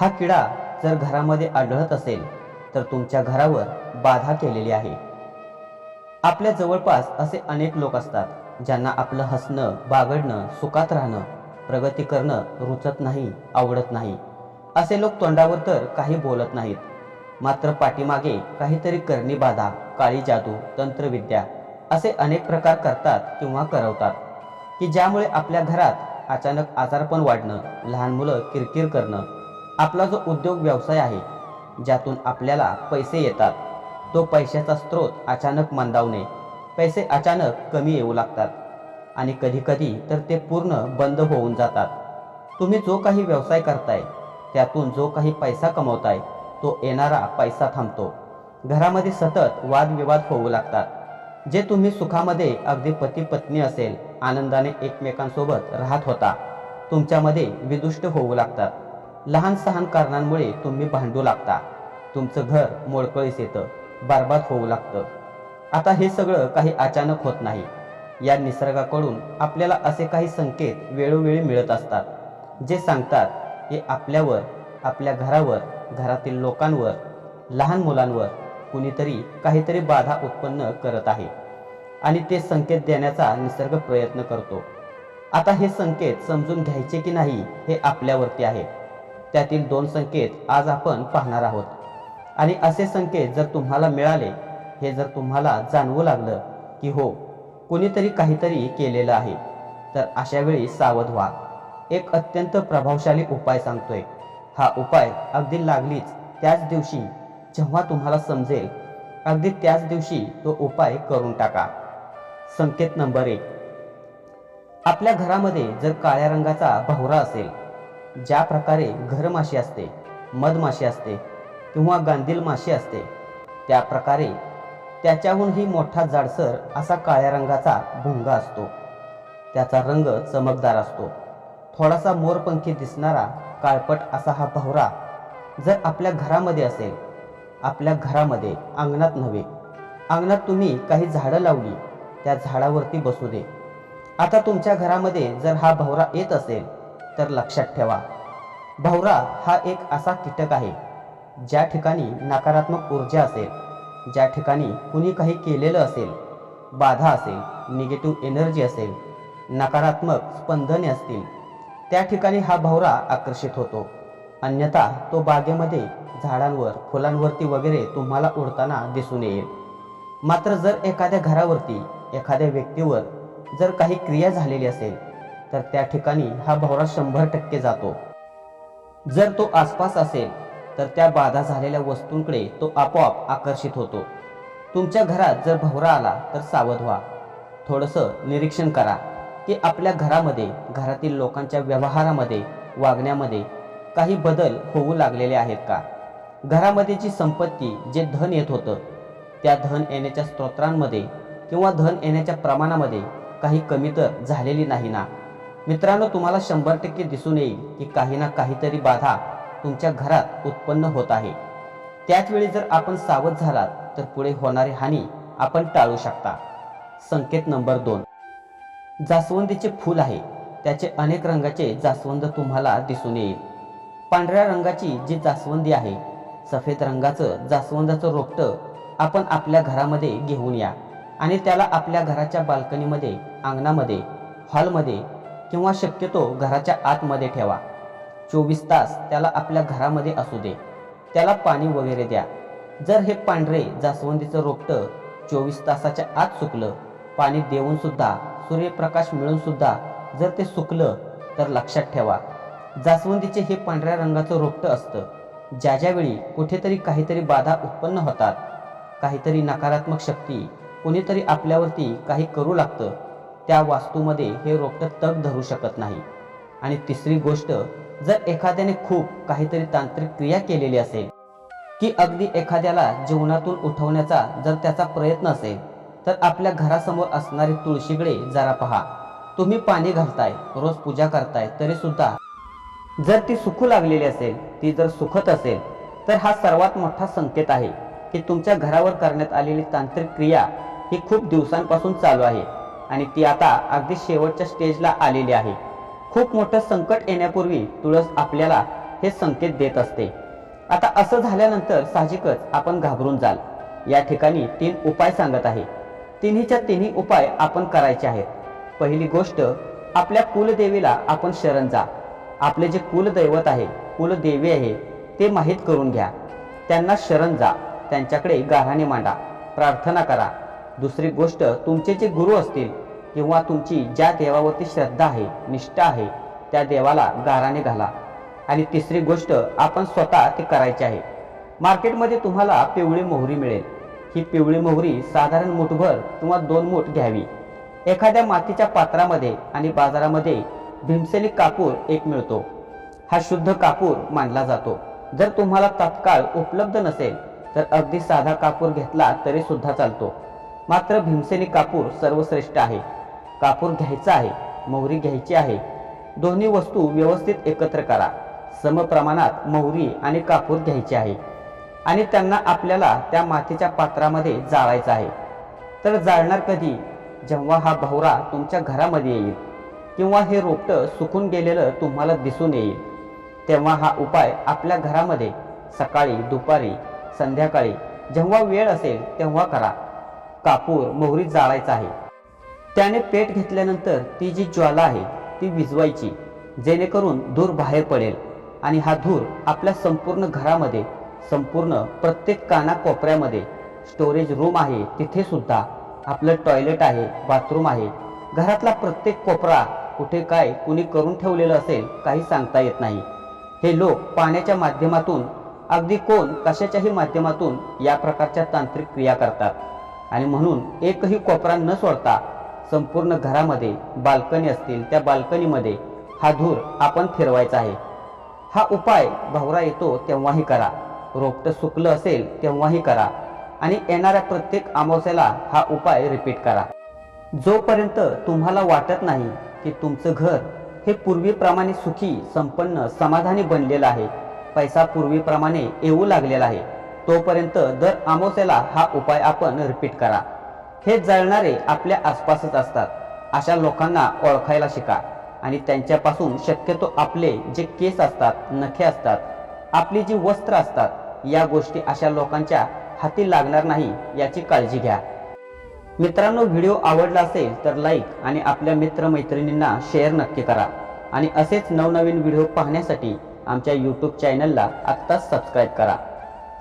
हा किडा जर घरामध्ये आढळत असेल तर तुमच्या घरावर बाधा केलेली आहे. आपल्या जवळपास असे अनेक लोक असतात ज्यांना आपलं हसणं बागडणं सुखात राहणं प्रगती करणं रुचत नाही आवडत नाही. असे लोक तोंडावर तर काही बोलत नाहीत. मात्र पाठीमागे काहीतरी करणी बाधा काळी जादू तंत्रविद्या असे अनेक प्रकार करतात किंवा करवतात की ज्यामुळे आपल्या घरात अचानक आजारपण वाढणं लहान मुलं किरकिर करणं आपला जो उद्योग व्यवसाय आहे ज्यातून आपल्याला पैसे येतात तो पैशाचा स्रोत अचानक मंदावणे पैसे अचानक कमी येऊ लागतात आणि कधीकधी तर ते पूर्ण बंद होऊन जातात. तुम्ही जो काही व्यवसाय करताय त्यातून जो काही पैसा कमवताय तो येणारा पैसा थांबतो. घरामध्ये सतत वादविवाद होऊ लागतात. जे तुम्ही सुखामध्ये अगदी पती पत्नी असेल आनंदाने एकमेकांसोबत राहत होता तुमच्यामध्ये विदुष्ट होऊ लागतात. लहान सहान कारणांमुळे तुम्ही भांडू लागता. तुमचं घर मोडकळीस येतं बरबाद होऊ लागतं. आता हे सगळं काही अचानक होत नाही. या निसर्गाकडून आपल्याला असे काही संकेत वेळोवेळी मिळत असतात जे सांगतात की आपल्यावर आपल्या घरावर घरातील लोकांवर लहान मुलांवर कुणीतरी काहीतरी बाधा उत्पन्न करत आहे आणि ते संकेत देण्याचा निसर्ग प्रयत्न करतो. आता हे संकेत समजून घ्यायचे की नाही हे आपल्यावरती आहे. त्यातील दोन संकेत आज आपण पाहणार आहोत. आणि असे संकेत जर तुम्हाला मिळाले हे जर तुम्हाला जाणवू लागलं की हो कुणीतरी काहीतरी केलेलं आहे तर अशा वेळी सावध व्हा. एक अत्यंत प्रभावशाली उपाय सांगतोय. हा उपाय अगदी लागलीच त्याच दिवशी जेव्हा तुम्हाला समजेल अगदी त्याच दिवशी तो उपाय करून टाका. संकेत नंबर एक. आपल्या घरामध्ये जर काळ्या रंगाचा भवरा असेल ज्या प्रकारे घरमाशी असते मधमाशी असते किंवा गांधील माशी असते त्या प्रकारे त्याच्याहूनही मोठा जाडसर असा काळ्या रंगाचा भुंगा असतो. त्याचा रंग चमकदार असतो. थोडासा मोरपंखी दिसणारा काळपट असा हा भवरा जर आपल्या घरामध्ये असेल आपल्या घरामध्ये अंगणात नव्हे. अंगणात तुम्ही काही झाडं लावली त्या झाडावरती बसू दे. आता तुमच्या घरामध्ये जर हा भवरा येत असेल तर लक्षात ठेवा. भवरा हा एक असा कीटक आहे ज्या ठिकाणी नकारात्मक ऊर्जा असेल ज्या ठिकाणी कुणी काही केलेलं असेल बाधा असेल निगेटिव्ह एनर्जी असेल नकारात्मक स्पंदने असतील त्या ठिकाणी हा भवरा आकर्षित होतो. अन्यथा तो बागेमध्ये झाडांवर फुलांवरती वगैरे तुम्हाला उडताना दिसून येईल. मात्र जर एखाद्या घरावरती एखाद्या व्यक्तीवर जर काही क्रिया झालेली असेल तर त्या ठिकाणी हा भवरा शंभर टक्के जातो. जर तो आसपास असेल तर त्या बाधा झालेल्या वस्तूंकडे तो आपोआप आकर्षित होतो. तुमच्या घरात जर भवरा आला तर सावध व्हा. थोडंसं निरीक्षण करा की आपल्या घरामध्ये घरातील लोकांच्या व्यवहारामध्ये वागण्यामध्ये काही बदल होऊ लागलेले आहेत का? घरामध्ये जी संपत्ती जे धन येत होतं त्या धन येण्याच्या स्त्रोत्रांमध्ये किंवा धन येण्याच्या प्रमाणामध्ये काही कमी तर झालेली नाही ना? मित्रांनो तुम्हाला शंभर टक्के दिसून येईल की काही ना काहीतरी बाधा तुमच्या घरात उत्पन्न होत आहे. त्याच वेळी जर आपण सावध झालात तर पुढे होणारी हानी आपण टाळू शकता. संकेत नंबर दोन. जास्वंदीचे फूल आहे. त्याचे अनेक रंगाचे जास्वंद तुम्हाला दिसून येईल. पांढऱ्या रंगाची जी जास्वंदी आहे सफेद रंगाचं जास्वंदाचं रोपटं आपण आपल्या घरामध्ये घेऊन या आणि त्याला आपल्या घराच्या बाल्कनीमध्ये अंगणामध्ये हॉलमध्ये किंवा शक्यतो घराच्या आतमध्ये ठेवा. चोवीस तास त्याला आपल्या घरामध्ये असू दे. त्याला पाणी वगैरे द्या. जर हे पांढरे जास्वंदीचं रोपटं चोवीस तासाच्या आत सुकलं पाणी देऊन सुद्धा सूर्यप्रकाश मिळून सुद्धा जर ते सुकलं तर लक्षात ठेवा. जास्वंदीचे हे पांढऱ्या रंगाचं रोपटं असतं. ज्या ज्यावेळी कुठेतरी काहीतरी बाधा उत्पन्न होतात. काहीतरी नकारात्मक शक्ती कुणीतरी आपल्यावरती काही करू लागतं. त्या वास्तूमध्ये हे रोपटं तग धरू शकत नाही. आणि तिसरी गोष्ट जर एखाद्याने खूप काहीतरी तांत्रिक क्रिया केलेली असेल की अगदी एखाद्याला जीवनातून उठवण्याचा जर त्याचा प्रयत्न असेल तर आपल्या घरासमोर असणारी तुळशीकडे जरा पहा. तुम्ही पाणी घालताय रोज पूजा करताय तरी सुद्धा जर ती सुखू लागलेली असेल ती जर सुखत असेल तर हा सर्वात मोठा संकेत आहे की तुमच्या घरावर करण्यात आलेली तांत्रिक क्रिया ही खूप दिवसांपासून चालू आहे. आणि ती आता अगदी शेवटच्या स्टेजला आलेली आहे. खूप मोठं संकट येण्यापूर्वी तुळस आपल्याला हे संकेत देत असते. आता असं झाल्यानंतर साहजिकच आपण घाबरून जाल. या ठिकाणी तीन उपाय सांगत आहे. तिन्हीच्या तिन्ही उपाय आपण करायचे आहेत. पहिली गोष्ट आपल्या कुलदेवीला आपण शरण जा. आपले जे कुलदैवत आहे कुलदेवी आहे ते माहीत करून घ्या. त्यांना शरण जा. त्यांच्याकडे गाऱ्हाणे मांडा. प्रार्थना करा. दुसरी गोष्ट तुमचे जे गुरु असतील किंवा तुमची ज्या देवावरती श्रद्धा आहे निष्ठा आहे त्या देवाला गाराने घाला. आणि तिसरी गोष्ट आपण स्वतः ते करायचे आहे. मार्केटमध्ये तुम्हाला पिवळी मोहरी मिळेल. ही पिवळी मोहरी साधारण मुठभर किंवा दोन मूठ घ्यावी. एखाद्या मातीच्या पात्रामध्ये आणि बाजारामध्ये भीमसेनी कापूर एक मिळतो. हा शुद्ध कापूर मानला जातो. जर तुम्हाला तात्काळ उपलब्ध नसेल तर अगदी साधा कापूर घेतला तरी सुद्धा चालतो. मात्र भीमसेनी कापूर सर्वश्रेष्ठ आहे. कापूर घ्यायचा आहे मोहरी घ्यायची आहे. दोन्ही वस्तू व्यवस्थित एकत्र करा. समप्रमाणात मोहरी आणि कापूर घ्यायची आहे. आणि त्यांना आपल्याला त्या मातीच्या पात्रामध्ये जाळायचं आहे. तर जाळणार कधी? जेव्हा हा भवरा तुमच्या घरामध्ये येईल किंवा हे रोपटं सुकून गेलेलं तुम्हाला दिसून येईल तेव्हा हा उपाय आपल्या घरामध्ये सकाळी दुपारी संध्याकाळी जेव्हा वेळ असेल तेव्हा करा. कापूर मोहरीत जाळायचा आहे. त्याने पेट घेतल्यानंतर ती जी ज्वाला आहे ती विजवायची जेणेकरून धूर बाहेर पडेल आणि हा धूर आपल्या संपूर्ण घरामध्ये संपूर्ण प्रत्येक कानाकोपऱ्यामध्ये स्टोरेज रूम आहे तिथे सुद्धा आपलं टॉयलेट आहे बाथरूम आहे. घरातला प्रत्येक कोपरा कुठे काय कुणी करून ठेवलेलं असेल काही सांगता येत नाही. हे लोक पाण्याच्या माध्यमातून अगदी कोण कशाच्याही माध्यमातून या प्रकारच्या तांत्रिक क्रिया करतात. आणि म्हणून एकही कोपरा न सोडता संपूर्ण घरामध्ये बाल्कनी असतील त्या बाल्कनीमध्ये हा धूर आपण फिरवायचा आहे. हा उपाय भवरा येतो तेव्हाही करा. रोपटं सुकलं असेल तेव्हाही करा. आणि येणाऱ्या प्रत्येक अमावस्याला हा उपाय रिपीट करा. जोपर्यंत तुम्हाला वाटत नाही की तुमचं घर हे पूर्वीप्रमाणे सुखी संपन्न समाधानी बनलेलं आहे पैसा पूर्वीप्रमाणे येऊ लागलेला आहे तोपर्यंत दर अमावस्याला हा उपाय आपण रिपीट करा. हे जळणारे आपल्या आसपासच असतात. अशा लोकांना ओळखायला शिका आणि त्यांच्यापासून शक्यतो आपले जे केस असतात नखे असतात आपली जी वस्त्र असतात या गोष्टी अशा लोकांच्या हाती लागणार नाही याची काळजी घ्या. मित्रांनो व्हिडिओ आवडला असेल तर लाईक आणि आपल्या मित्रमैत्रिणींना शेअर नक्की करा. आणि असेच नवनवीन व्हिडिओ पाहण्यासाठी आमच्या यूट्यूब चॅनलला आत्ताच सबस्क्राईब करा.